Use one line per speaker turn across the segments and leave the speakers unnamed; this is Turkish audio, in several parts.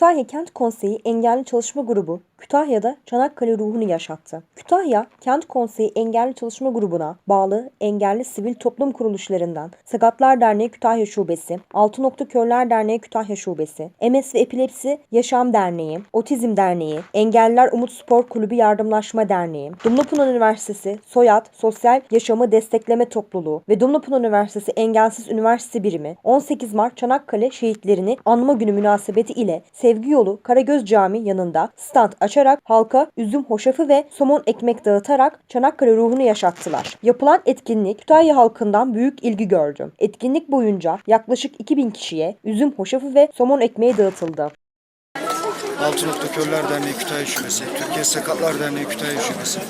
Kütahya Kent Konseyi Engelli Çalışma Grubu Kütahya'da Çanakkale ruhunu yaşattı. Kütahya Kent Konseyi Engelli Çalışma Grubu'na bağlı engelli sivil toplum kuruluşlarından Sakatlar Derneği Kütahya Şubesi, Altı Nokta Körler Derneği Kütahya Şubesi, MS ve Epilepsi Yaşam Derneği, Otizm Derneği, Engelliler Umut Spor Kulübü Yardımlaşma Derneği, Dumlupınar Üniversitesi Soyad Sosyal Yaşamı Destekleme Topluluğu ve Dumlupınar Üniversitesi Engelsiz Üniversite Birimi 18 Mart Çanakkale şehitlerini anma günü münasebeti ile Sevgi Yolu Karagöz Camii yanında stand açarak halka üzüm hoşafı ve somon ekmek dağıtarak Çanakkale ruhunu yaşattılar. Yapılan etkinlik Kütahya halkından büyük ilgi gördü. Etkinlik boyunca yaklaşık 2000 kişiye üzüm hoşafı ve somon ekmeği dağıtıldı.
Altı Nokta Körler Derneği Kütahya Şubesi, Türkiye Sakatlar Derneği Kütahya Şubesi,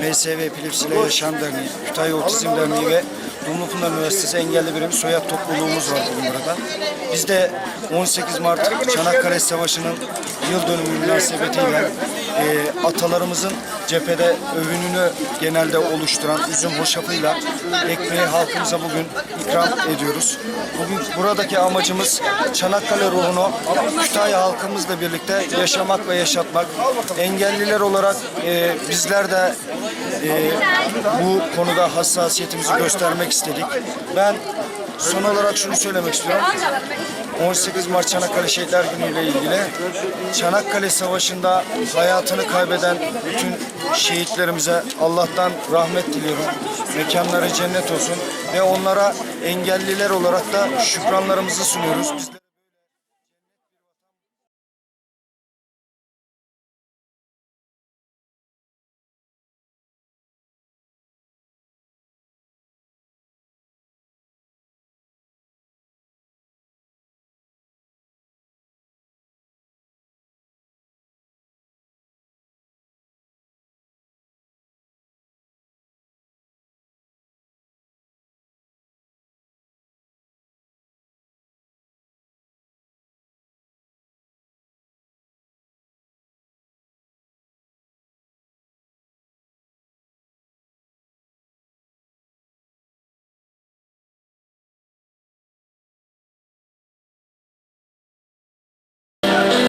MSV Epilepsiyle Yaşam Derneği, Kütahya Otizm Derneği ve Dumlupınar Üniversitesi Engelli Birim Soyad topluluğumuz var bugün burada. Biz de 18 Mart Çanakkale Savaşı'nın yıl dönümü münasebetiyle e, atalarımızın cephede övününü genelde oluşturan üzüm hoşafıyla ekmeği halkımıza bugün ikram ediyoruz. Bugün buradaki amacımız Çanakkale ruhunu Kütahya halkımızla birlikte yaşamak ve yaşatmak. Engelliler olarak e, bizler de e, bu konuda hassasiyetimizi göstermek istedik. Ben son olarak şunu söylemek istiyorum. 18 Mart Çanakkale Şehitler Günü ile ilgili Çanakkale Savaşı'nda hayatını kaybeden bütün şehitlerimize Allah'tan rahmet diliyorum. Mekanları cennet olsun ve onlara engelliler olarak da şükranlarımızı sunuyoruz. Biz de-